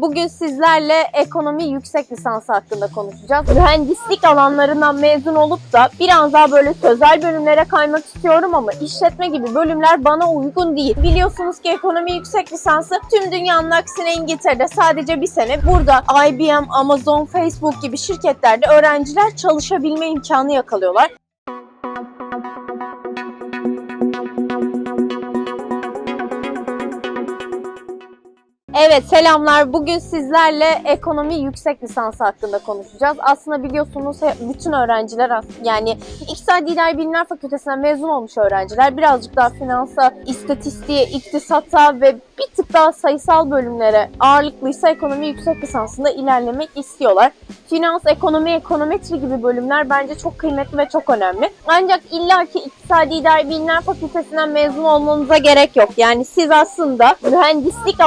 Bugün sizlerle ekonomi yüksek lisansı hakkında konuşacağız. Mühendislik alanlarından mezun olup da biraz daha böyle sözel bölümlere kaymak istiyorum ama işletme gibi bölümler bana uygun değil. Biliyorsunuz ki ekonomi yüksek lisansı tüm dünyanın aksine İngiltere'de sadece bir sene. Burada IBM, Amazon, Facebook gibi şirketlerde öğrenciler çalışabilme imkanı yakalıyorlar. Evet selamlar. Bugün sizlerle ekonomi yüksek lisansı hakkında konuşacağız. Aslında biliyorsunuz bütün öğrenciler yani İktisadi İdari Bilimler Fakültesinden mezun olmuş öğrenciler birazcık daha finansa, istatistiğe, iktisata ve bir tık daha sayısal bölümlere ağırlıklıysa ekonomi yüksek lisansında ilerlemek istiyorlar. Finans, ekonomi, ekonometri gibi bölümler bence çok kıymetli ve çok önemli. Ancak illaki İktisadi İdari Bilimler Fakültesinden mezun olmanıza gerek yok. Yani siz aslında mühendislik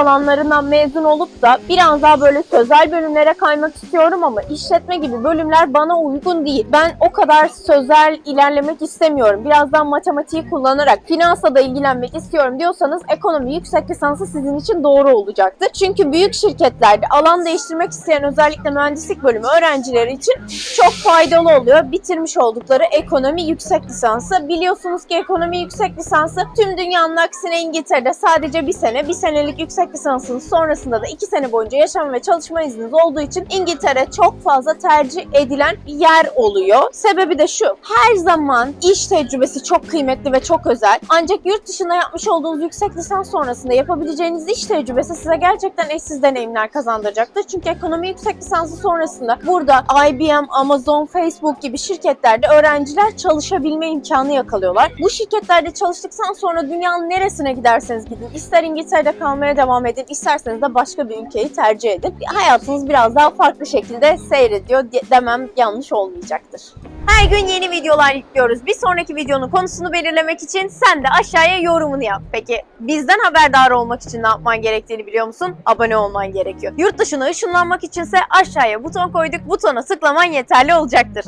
alanlarından mezun olup da biraz daha böyle sözel bölümlere kaymak istiyorum ama işletme gibi bölümler bana uygun değil. Ben o kadar sözel ilerlemek istemiyorum. Biraz daha matematiği kullanarak finansla da ilgilenmek istiyorum diyorsanız ekonomi yüksek lisansı sizin için doğru olacaktır. Çünkü büyük şirketlerde alan değiştirmek isteyen özellikle mühendislik bölümü öğrencileri için çok faydalı oluyor. Bitirmiş oldukları ekonomi yüksek lisansı. Biliyorsunuz ki ekonomi yüksek lisansı tüm dünyanın aksine İngiltere'de sadece bir sene, bir senelik yüksek lisansın sonrasında da iki sene boyunca yaşam ve çalışma izniniz olduğu için İngiltere çok fazla tercih edilen bir yer oluyor. Sebebi de şu, her zaman iş tecrübesi çok kıymetli ve çok özel. Ancak yurt dışında yapmış olduğunuz yüksek lisans sonrasında yapabileceğiniz iş tecrübesi size gerçekten eşsiz deneyimler kazandıracaktır. Çünkü ekonomi yüksek lisansı sonrasında burada IBM, Amazon, Facebook gibi şirketlerde öğrenciler çalışabilme imkanı yakalıyorlar. Bu şirketlerde çalıştıktan sonra dünyanın neresine giderseniz gidin, ister İngiltere'de kalmaya devam edin, isterseniz de başka bir ülkeyi tercih edin. Hayatınız biraz daha farklı şekilde seyrediyor de- demem yanlış olmayacaktır. Her gün yeni videolar yüklüyoruz. Bir sonraki videonun konusunu belirlemek için sen de aşağıya yorumunu yap. Peki bizden haberdar olmak için ne yapman gerektiğini biliyor musun? Abone olman gerekiyor. Yurt dışına ışınlanmak içinse aşağıya buton koyduk. Butona tıklaman yeterli olacaktır.